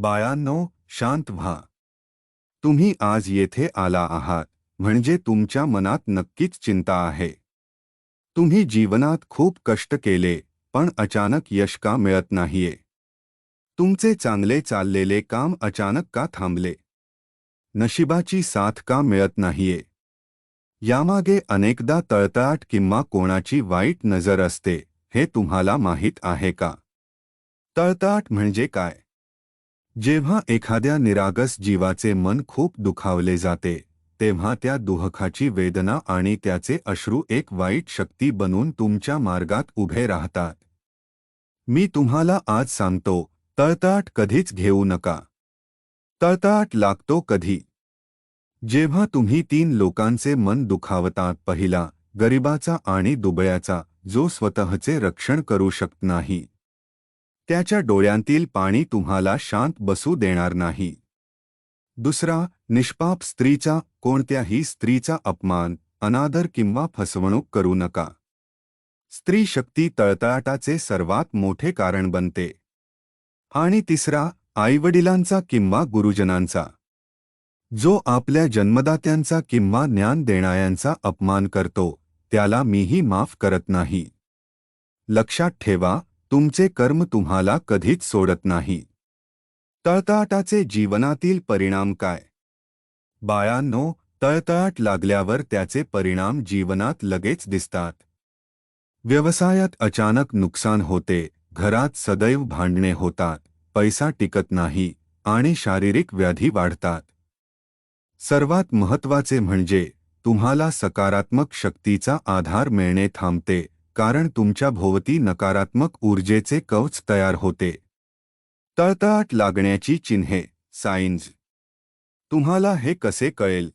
बायांनो शांत व्हा. तुम्ही आज येथे आला आहात म्हणजे तुमच्या मनात नक्कीच चिंता आहे. तुम्ही जीवनात खूप कष्ट केले पण अचानक यश का मिळत नाहीये? तुमचे चांगले चाललेले काम अचानक का थांबले? नशिबाची साथ का मिळत नाहीये? यामागे अनेकदा तळतळाट किंवा कोणाची वाईट नजर असते हे तुम्हाला माहीत आहे का? तळतळाट म्हणजे काय? जेव्हा एखाद्या निरागस जीवाचे मन खूप दुखावले जाते तेव्हा त्या दुःखाची वेदना आणि त्याचे अश्रू एक वाईट शक्ती बनून तुमच्या मार्गात उभे राहतात. मी तुम्हाला आज सांगतो तळताट कधीच घेऊ नका. तळतळाट लागतो कधी? जेव्हा तुम्ही तीन लोकांचे मन दुखावतात पहिला गरिबाचा आणि दुबळ्याचा जो स्वतःचे रक्षण करू शकत नाही. त्याच्या डोळ्यांतील पाणी तुम्हाला शांत बसू देणार नाही. दुसरा निष्पाप स्त्रीचा कोणत्याही स्त्रीचा अपमान अनादर किंवा फसवणूक करू नका. स्त्री शक्ती तळतळाटाचे सर्वात मोठे कारण बनते. आणि तिसरा आईवडिलांचा किंवा गुरुजनांचा. जो आपल्या जन्मदात्यांचा किंवा ज्ञान देणाऱ्यांचा अपमान करतो त्याला मीही माफ करत नाही. लक्षात ठेवा तुमचे कर्म तुम्हाला कधीच सोडत नाही. तळतळाटाचे जीवनातील परिणाम काय? बायांनो तळतळाट लागल्यावर त्याचे परिणाम जीवनात लगेच दिसतात. व्यवसायात अचानक नुकसान होते, घरात सदैव भांडणे होतात, पैसा टिकत नाही आणि शारीरिक व्याधी वाढतात. सर्वात महत्वाचे म्हणजे तुम्हाला सकारात्मक शक्तीचा आधार मिळणे थांबते कारण तुमच्या भोवती नकारात्मक ऊर्जेचे कवच तयार होते. तळतळाट लागण्याची चिन्हे सायन्स तुम्हाला हे कसे कळेल?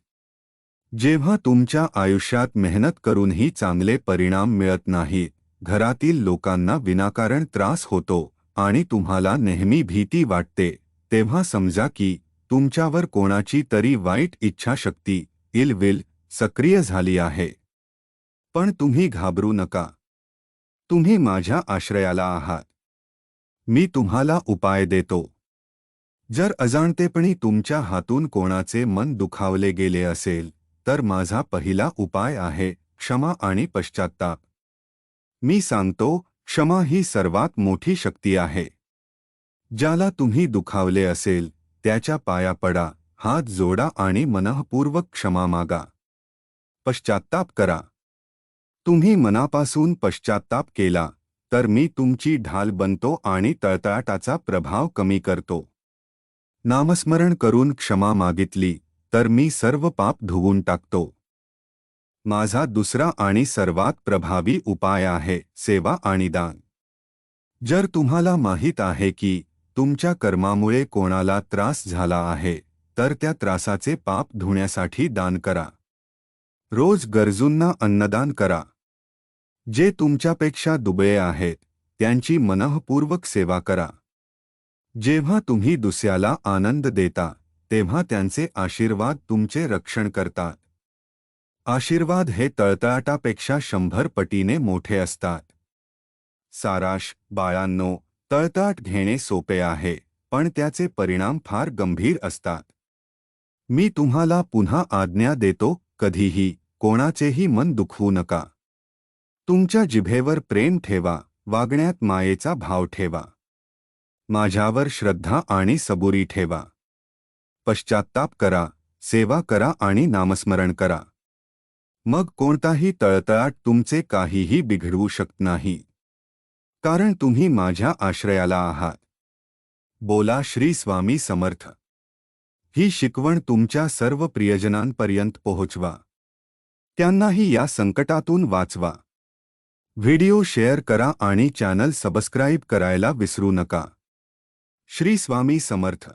जेव्हा तुमच्या आयुष्यात मेहनत करूनही चांगले परिणाम मिळत नाही घरातील लोकांना विनाकारण त्रास होतो आणि तुम्हाला नेहमी भीती वाटते तेव्हा समजा की तुमच्यावर कोणाची तरी वाईट इच्छाशक्ती इलविल सक्रिय झाली आहे. पण तुम्ही घाबरू नका. तुम्ही माझ्या आश्रयाला आहात. मी तुम्हाला उपाय देतो. जर अजाणतेपणी तुमच्या हातून कोणाचे मन दुखावले गेले असेल तर माझा पहिला उपाय आहे क्षमा आणि पश्चात्ताप. मी सांगतो क्षमा ही सर्वात मोठी शक्ती आहे. ज्याला तुम्ही दुखावले असेल त्याच्या पाया पडा हात जोडा आणि मनःपूर्वक क्षमा मागा. पश्चात्ताप करा. तुम्ही मनापासून पश्चात्ताप केला तर मी तुमची ढाल बनतो आणि तळतळाटाचा प्रभाव कमी करतो. नामस्मरण करून क्षमा मागितली तर मी सर्व पाप धुवून टाकतो. माझा दुसरा आणि सर्वात प्रभावी उपाय आहे सेवा आणि दान. जर तुम्हाला माहीत आहे की तुमच्या कर्मामुळे कोणाला त्रास झाला आहे तर त्या त्रासाचे पाप धुण्यासाठी दान करा. रोज गरजूंना अन्नदान करा. जे तुमच्यापेक्षा दुबळे आहेत त्यांची मनःपूर्वक सेवा करा. जेव्हा तुम्ही दुसऱ्याला आनंद देता तेव्हा त्यांचे आशीर्वाद तुमचे रक्षण करतात. आशीर्वाद हे तळतळाटापेक्षा शंभर पटीने मोठे असतात. साराश बाळांनो तळतळाट घेणे सोपे आहे पण त्याचे परिणाम फार गंभीर असतात. मी तुम्हाला पुन्हा आज्ञा देतो कधीही कोणाचेही मन दुखवू नका. तुमच्या जिभेवर प्रेम ठेवा वागण्यात मायेचा भाव ठेवा. माझ्यावर श्रद्धा आणि सबुरी ठेवा. पश्चात्ताप करा सेवा करा आणि नामस्मरण करा. मग कोणताही तळतळाट तुमचे काहीही बिघडवू शकत नाही. कारण तुम्ही माझ्या आश्रयाला आहात. बोला श्री स्वामी समर्थ. ही शिकवण तुमच्या सर्व प्रियजनांपर्यंत पोहोचवा. त्यांनाही या संकटातून वाचवा. व्हिडिओ शेअर करा आणि चॅनल सबस्क्राईब करायला विसरू नका. श्री स्वामी समर्थ.